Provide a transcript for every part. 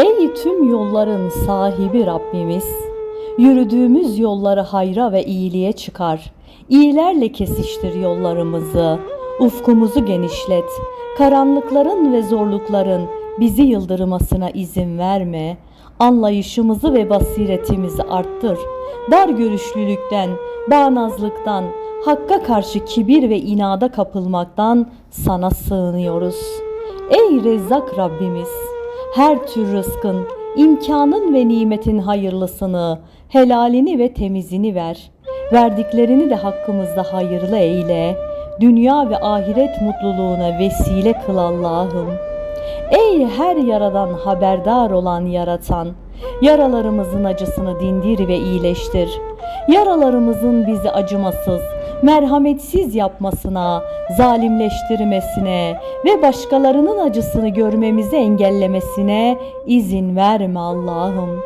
Ey tüm yolların sahibi Rabbimiz, yürüdüğümüz yolları hayra ve iyiliğe çıkar. İyilerle kesiştir yollarımızı, ufkumuzu genişlet. Karanlıkların ve zorlukların bizi yıldırmasına izin verme. Anlayışımızı ve basiretimizi arttır. Dar görüşlülükten, bağnazlıktan, hakka karşı kibir ve inada kapılmaktan sana sığınıyoruz. Ey Rezzak Rabbimiz! Her tür rızkın, imkanın ve nimetin hayırlısını, helalini ve temizini ver. Verdiklerini de hakkımızda hayırlı eyle. Dünya ve ahiret mutluluğuna vesile kıl Allah'ım. Ey her yaradan haberdar olan yaratan, yaralarımızın acısını dindir ve iyileştir. Yaralarımızın bizi acımasız, merhametsiz yapmasına, zalimleştirmesine ve başkalarının acısını görmemizi engellemesine izin verme Allah'ım.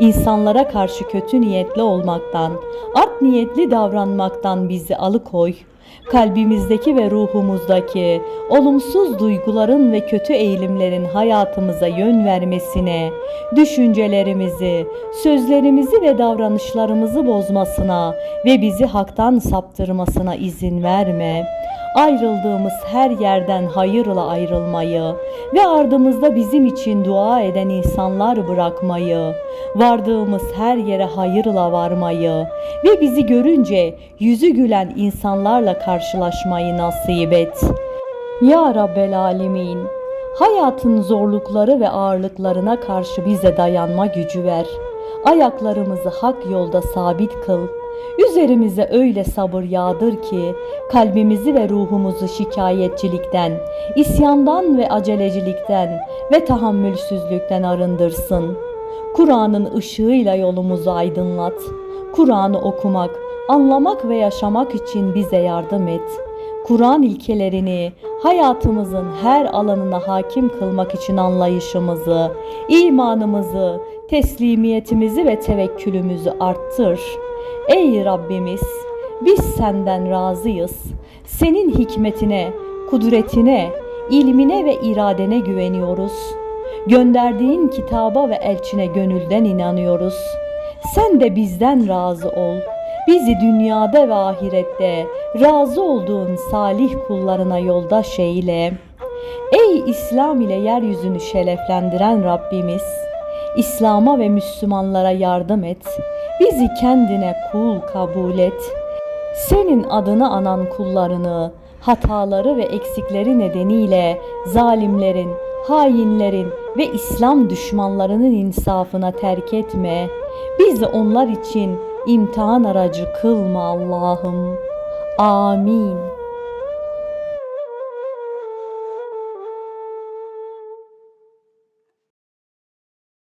İnsanlara karşı kötü niyetli olmaktan, art niyetli davranmaktan bizi alıkoy. Kalbimizdeki ve ruhumuzdaki olumsuz duyguların ve kötü eğilimlerin hayatımıza yön vermesine, düşüncelerimizi, sözlerimizi ve davranışlarımızı bozmasına ve bizi haktan saptırmasına izin verme. Ayrıldığımız her yerden hayırla ayrılmayı ve ardımızda bizim için dua eden insanlar bırakmayı, vardığımız her yere hayırla varmayı ve bizi görünce yüzü gülen insanlarla karşılaşmayı nasip et. Ya Rabbel Alemin, hayatın zorlukları ve ağırlıklarına karşı bize dayanma gücü ver. Ayaklarımızı hak yolda sabit kıl. Üzerimize öyle sabır yağdır ki kalbimizi ve ruhumuzu şikayetçilikten, isyandan ve acelecilikten ve tahammülsüzlükten arındırsın. Kur'an'ın ışığıyla yolumuzu aydınlat. Kur'an'ı okumak, anlamak ve yaşamak için bize yardım et. Kur'an ilkelerini hayatımızın her alanına hakim kılmak için anlayışımızı, imanımızı, teslimiyetimizi ve tevekkülümüzü arttır. Ey Rabbimiz, biz senden razıyız. Senin hikmetine, kudretine, ilmine ve iradene güveniyoruz. Gönderdiğin kitaba ve elçine gönülden inanıyoruz. Sen de bizden razı ol. Bizi dünyada ve ahirette razı olduğun salih kullarına yoldaş eyle. Ey İslam ile yeryüzünü şereflendiren Rabbimiz, İslam'a ve Müslümanlara yardım et. Bizi kendine kul kabul et. Senin adını anan kullarını, hataları ve eksikleri nedeniyle zalimlerin, hainlerin ve İslam düşmanlarının insafına terk etme. Bizi onlar için imtihan aracı kılma Allah'ım. Amin.